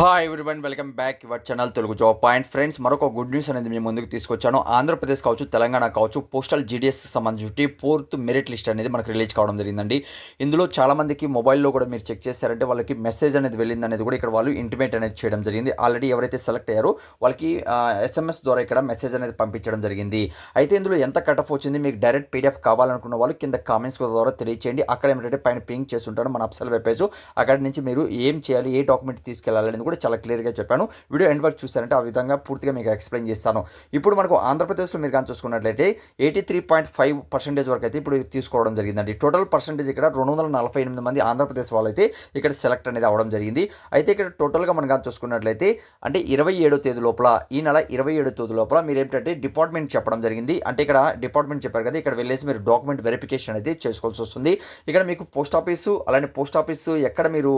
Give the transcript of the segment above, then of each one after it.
Hi everyone welcome back your channel Telugu job point friends మరొక good news అనేది మేము ముందుకు తీసుకొచ్చాను. ఆంధ్రప్రదేశ్ కావచ్చు తెలంగాణ కావచ్చు పోస్టల్ జీడిఎస్ సంబంధించి ఫోర్త్ మెరిట్ లిస్ట్ అనేది మనకు రిలీజ్ కావడం జరిగిందండి. ఇందులో చాలామందికి మొబైల్లో కూడా మీరు చెక్ చేశారంటే వాళ్ళకి మెసేజ్ అనేది వెళ్ళింది అనేది కూడా ఇక్కడ వాళ్ళు ఇంటిమేట్ అనేది చేయడం జరిగింది. ఆల్రెడీ ఎవరైతే సెలెక్ట్ అయ్యారో వాళ్ళకి ఎస్ఎంఎస్ ద్వారా ఇక్కడ మెసేజ్ అనేది పంపించడం జరిగింది. అయితే ఇందులో ఎంత కట్ ఆఫ్ వచ్చింది మీకు డైరెక్ట్ పీడిఎఫ్ కావాలనుకున్న వాళ్ళు కింద కామెంట్స్ ద్వారా తెలియచేయండి. అక్కడ ఏమిటంటే పైన పింక్ చేస్తుంటాను మన అప్సల్ వెబ్ పేజ్ అక్కడ నుంచి మీరు ఏం చేయాలి ఏ డాక్యుమెంట్ తీసుకెళ్ళాలని అనేది కూడా చాలా క్లియర్గా చెప్పాను. వీడియో ఎండ్ వరకు చూసారంటే ఆ విధంగా పూర్తిగా మీకు ఎక్స్ప్లెయిన్ చేస్తాను. ఇప్పుడు మనకు ఆంధ్రప్రదేశ్లో మీరు కానీ చూసుకున్నట్లయితే eighty three point five percentage వరకు అయితే ఇప్పుడు తీసుకోవడం జరిగిందండి. టోటల్ పర్సెంటేజ్ ఇక్కడ రెండు వందల నలభై ఎనిమిది మంది ఆంధ్రప్రదేశ్ వాళ్ళైతే ఇక్కడ సెలెక్ట్ అనేది అవడం జరిగింది. అయితే ఇక్కడ టోటల్గా మనం కానీ చూసుకున్నట్లయితే అంటే ఇరవై ఏడో తేదీ లోపల ఈ నెల ఇరవై ఏడో తేదీ లోపల మీరు ఏంటంటే డిపార్ట్మెంట్ చెప్పడం జరిగింది. అంటే ఇక్కడ డిపార్ట్మెంట్ చెప్పారు కదా ఇక్కడ వెళ్ళేసి మీరు డాక్యుమెంట్ వెరిఫికేషన్ అనేది చేసుకోవాల్సి వస్తుంది. ఇక్కడ మీకు పోస్ట్ ఆఫీసు అలానే పోస్ట్ ఆఫీసు ఎక్కడ మీరు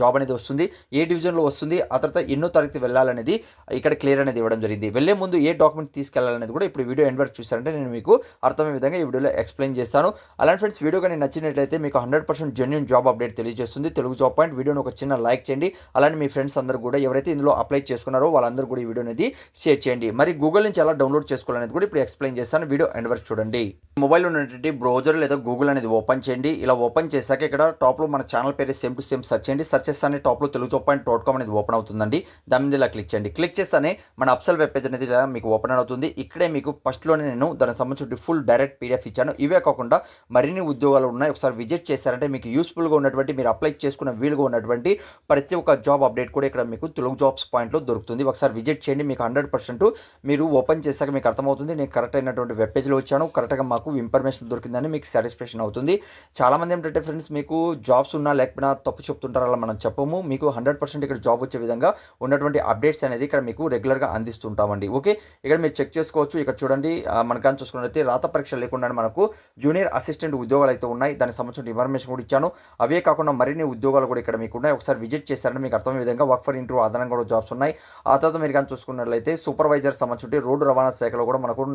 జాబ్ అనేది వస్తుంది ఏ డివిజన్లో వస్తుంది. ఆ తర్వాత ఎన్నో తరగతి వెళ్ళాలనేది ఇక్కడ క్లియర్ అనేది ఇవ్వడం జరిగింది. వెళ్ళే ముందు ఏ డాక్యుమెంట్ తీసుకెళ్ళాలనేది కూడా ఇప్పుడు వీడియో ఎండ్ వరకు చూసారంటే నేను మీకు అర్థమయ్యే విధంగా ఈ వీడియోలో ఎక్స్ప్లెయిన్ చేస్తాను. అలాంటి ఫ్రెండ్స్ వీడియో కానీ నచ్చినట్లయితే మీకు hundred percent genuine job update తెలియజేస్తుంది. తెలుగు జాబ్ పాయింట్ వీడియోని ఒక చిన్న లైక్ చేయండి. అలానే మీ ఫ్రెండ్స్ అందరూ కూడా ఎవరైతే ఇందులో అప్లై చేసుకున్నారో వాళ్ళందరూ కూడా ఈ వీడియో అనేది షేర్ చేయండి. మరి గూగుల్ నుంచి ఎలా డౌన్లోడ్ చేసుకోవాలనేది కూడా ఇప్పుడు ఎక్స్ప్లెయిన్ చేస్తాను. వీడియో ఎండ్ వరకు చూడండి. మొబైల్ ఉన్నటువంటి బ్రౌజర్ లేదా గూగుల్ అనేది ఓపెన్ చేయండి. ఇలా ఓపెన్ చేశాక ఇక్కడ టాప్లో మన ఛానల్ పేరు సేమ్ టు సేమ్ సెర్చ్ చేయండి. సెర్చ్ చేస్తానే టాప్లో Telugu job point dot com అనేది ఓపెన్ అవుతుందండి. దాని మీద ఇలా క్లిక్ చేయండి. క్లిక్ చేస్తానే మన అప్సల్ వెబ్ పేజ్ అనేది ఇలా మీకు ఓపెన్ అవుతుంది. ఇక్కడే మీకు ఫస్ట్లోనే నేను దానికి సంబంధించి ఫుల్ డైరెక్ట్ పీడిఎఫ్ ఇచ్చాను. ఇవే కాకుండా మరిన్ని ఉద్యోగాలు ఉన్నాయి. ఒకసారి విజిట్ చేశారంటే మీకు యూస్ఫుల్గా ఉన్నటువంటి మీరు అప్లై చేసుకున్న వీలుగా ఉన్నటువంటి ప్రతి ఒక్క జాబ్ అప్డేట్ కూడా ఇక్కడ మీకు తెలుగు జాబ్స్ పాయింట్లో దొరుకుతుంది. ఒకసారి విజిట్ చేయండి. మీకు హండ్రెడ్ పర్సెంట్ మీరు ఓపెన్ చేశాక మీకు అర్థమవుతుంది. నేను కరెక్ట్ అయినటువంటి వెబ్ పేజ్లో వచ్చాను. కరెక్ట్గా మాకు ఇన్ఫర్మేషన్ దొరికిందని మీకు సాటిస్ఫాక్షన్ అవుతుంది. చాలామంది ఏంటంటే ఫ్రెండ్స్ మీకు జాబ్స్ ఉన్నా లేకపోయినా తప్పు చెప్తుంటారు అలా మనం చెప్పము. మీకు హండ్రెడ్ పర్సెంట్ ఇక్కడ జాబ్ వచ్చే విధంగా ఉన్నటువంటి అప్డేట్స్ అనేది ఇక్కడ మీకు రెగ్యులర్గా అందిస్తుంటామండి. ఓకే ఇక్కడ మీరు చెక్ చేసుకోవచ్చు. ఇక్కడ చూడండి మనకని కానీ చూసుకున్నట్లయితే రాత పరీక్ష లేకుండా మనకు జూనియర్ అసిస్టెంట్ ఉద్యోగాలు అయితే ఉన్నాయి. దానికి సంబంధించిన ఇన్ఫర్మేషన్ కూడా ఇచ్చాను. అవే కాకుండా మరిన్ని ఉద్యోగాలు కూడా ఇక్కడ మీకు ఉన్నాయి. ఒకసారి విజిట్ చేశారని మీకు అర్థమయ్యే విధంగా వర్క్ ఫర్ ఇంటర్వ్యూ అదనంగా కూడా జాబ్స్ ఉన్నాయి. ఆ తర్వాత మీరు కానీ చూసుకున్నట్లయితే సూపర్వైజర్ సంబంధించి రోడ్డు రవాణా శాఖలో కూడా మనకు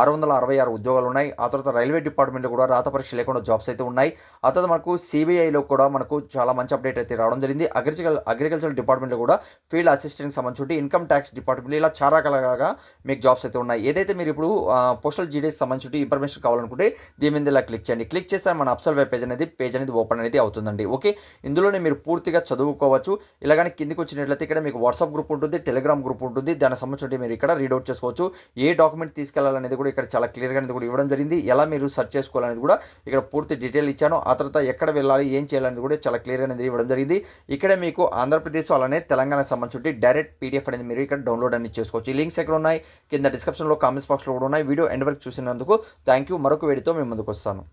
ఆరు వందల అరవై ఆరు ఉద్యోగాలు ఉన్నాయి. ఆ తర్వాత రైల్వే డిపార్ట్మెంట్లో కూడా రాత పరీక్ష లేకుండా జాబ్స్ అయితే ఉన్నాయి. ఆ తర్వాత మనకు సిబిఐలో కూడా మనకు చాలా మంచి అప్డేట్ అయితే రావడం జరిగింది. అగ్రికల్ అగ్రికల్చర్ డిపార్ట్మెంట్లో కూడా ఫీల్డ్ అసిస్టెంట్ సంబంధించి ఇన్కమ్ ట్యాక్స్ డిపార్ట్మెంట్ ఇలా చాలా రకాలుగా మీకు జాబ్స్ అయితే ఉన్నాయి. ఏదైతే మీరు ఇప్పుడు పోస్టల్ జీడీఎస్ సంబంధించి ఇన్ఫర్మేషన్ కావాలనుకుంటే దీని మీద ఇలా క్లిక్ చేయండి. క్లిక్ చేస్తే మన అప్సల్ వెబ్ పేజ్ అనేది పేజ్ అనేది ఓపెన్ అనేది అవుతుందండి. ఓకే ఇందులోనే మీరు పూర్తిగా చదువుకోవచ్చు. ఇలాగని కిందికి వచ్చినట్లయితే ఇక్కడ మీకు వాట్సాప్ గ్రూప్ ఉంటుంది టెలిగ్రామ్ గ్రూప్ ఉంటుంది. దానికి సంబంధించి మీరు ఇక్కడ రీడౌట్ చేసుకోవచ్చు. ఏ డాక్యుమెంట్ తీసుకెళ్ళాలనేది కూడా ఇక్కడ చాలా క్లియర్గా అనేది కూడా ఇవ్వడం జరిగింది. ఎలా మీరు సెర్చ్ చేసుకోవాలనేది కూడా ఇక్కడ పూర్తి డీటెయిల్ ఇచ్చాను. ఆ తర్వాత ఎక్కడ వెళ్ళాలి ఏం చేయాలనేది కూడా చాలా క్లియర్గా అనేది ఇవ్వడం జరిగింది. ఇక్కడ మీకు ఆంధ్రప్రదేశ్ అలానే తెలంగాణ సంబంధించి డైరెక్ట్ పీడిఎఫ్ అనేది మీరు ఇక్కడ డౌన్లోడ్ అనేది చేసుకోవచ్చు. ఈ లింక్స్ ఎక్కడ ఉన్నాయి కింద డిస్క్రిప్షన్లో కామెంట్స్ బాక్స్లో కూడా ఉన్నాయి. వీడియో ఎండ్ వరకు చూసినందుకు థ్యాంక్ యూ మరొక వీడియోతో మేము ముందుకు వస్తాను.